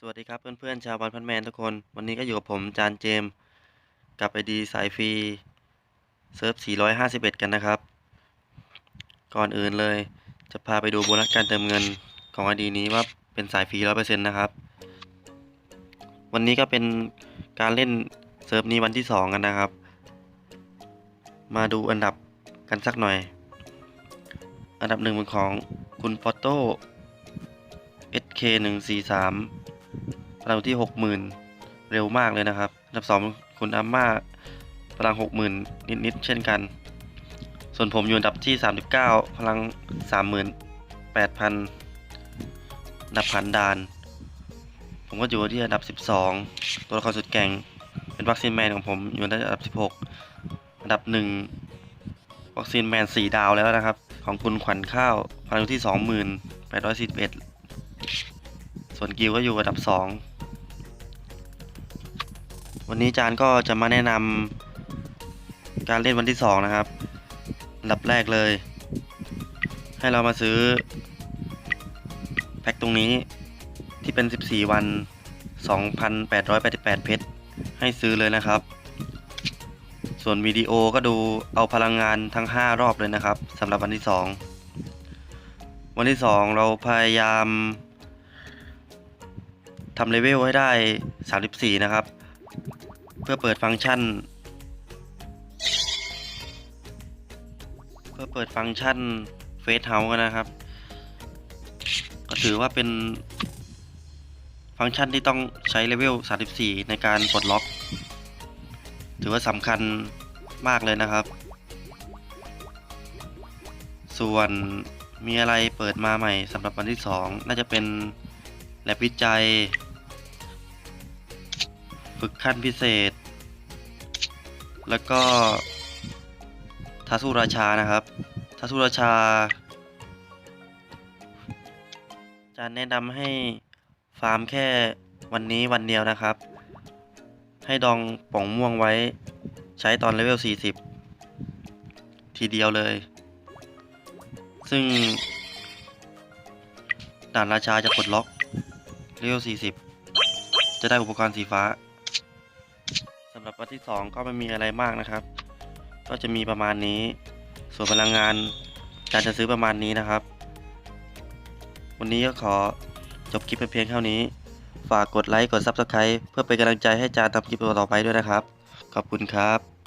สวัสดีครับเพื่อนๆชาววันพันแมนทุกคน วันนี้ก็อยู่กับผมจานเจม กับไอดีสายฟรีเซิร์ฟ 451 กันนะครับ ก่อนอื่นเลยจะพาไปดูโบนัสการเติมเงินของไอดีนี้ว่าเป็นสายฟรี100%นะครับ วันนี้ก็เป็นการเล่นเซิร์ฟนี้วันที่ 2 กันนะครับ มาดูอันดับกันสักหน่อย อันดับหนึ่งเป็นของคุณฟอตโต้ SK 1 4 3 ลังที่หกหมื่นเร็วมากเลยนะครับอันดับสองคุณอาม่าพลังหกหมื่นนิดๆเช่นกัน ส่วนผมอยู่อันดับที่สามสิบเก้าพลังสามหมื่นแปดพันดับพันดาน ผมก็อยู่ที่อันดับสิบสองตัวละครสุดแก่ง เป็นวัคซีนแมนของผมอยู่ในอันดับสิบหกอันดับหนึ่งวัคซีนแมนสี่ดาวแล้วนะครับ ของคุณขวัญข้าว พลังที่สองหมื่นแปดร้อยสิบเอ็ดส่วนกิวก็อยู่อันดับ 2 วันนี้จานก็จะมาแนะนำการเล่นวันที่ 2 นะครับอันดับแรกเลย ให้เรามาซื้อ แพ็คตรงนี้ที่เป็น 14 วัน 2,888 เพชร ให้ซื้อเลยนะครับ ส่วนวิดีโอก็ดูเอาพลังงานทั้ง 5 รอบเลยนะครับสำหรับวันที่ 2 วันที่ 2 เราพยายามทำเลเวลให้ได้ 34 นะครับ พื่อเปิดฟังก์ชัน เพื่อเปิดฟังก์ชันเฟสเฮาส์นะครับ ก็ถือว่าเป็น ฟังก์ชันที่ต้องใช้เลเวล 34 ในการปลดล็อก ถือว่าสำคัญมากเลยนะครับ ส่วนมีอะไรเปิดมาใหม่สำหรับวันที่ 2 น่าจะเป็นแลบวิจัย ฝึกขั้นพิเศษ แล้วก็ทัสุราชานะครับทัสุราชา จะแนะนำให้ฟาร์มแค่วันนี้วันเดียวนะครับ ให้ดองป่องม่วงไว้ใช้ตอนเลเวล 40 ทีเดียวเลย ซึ่งด่านราชาจะปลดล็อกเลเวล 40 จะได้อุปกรณ์สีฟ้า รับวันที่ 2 ก็ไม่มีอะไรมากนะครับ ก็จะมีประมาณนี้ ส่วนพลังงานการจะซื้อประมาณนี้นะครับ วันนี้ก็ขอจบคลิปไปเพียงเท่านี้ ฝากกดไลค์กด Subscribe เพื่อเป็นกำลังใจให้จานทำคลิปต่อไปด้วยนะครับ ขอบคุณครับ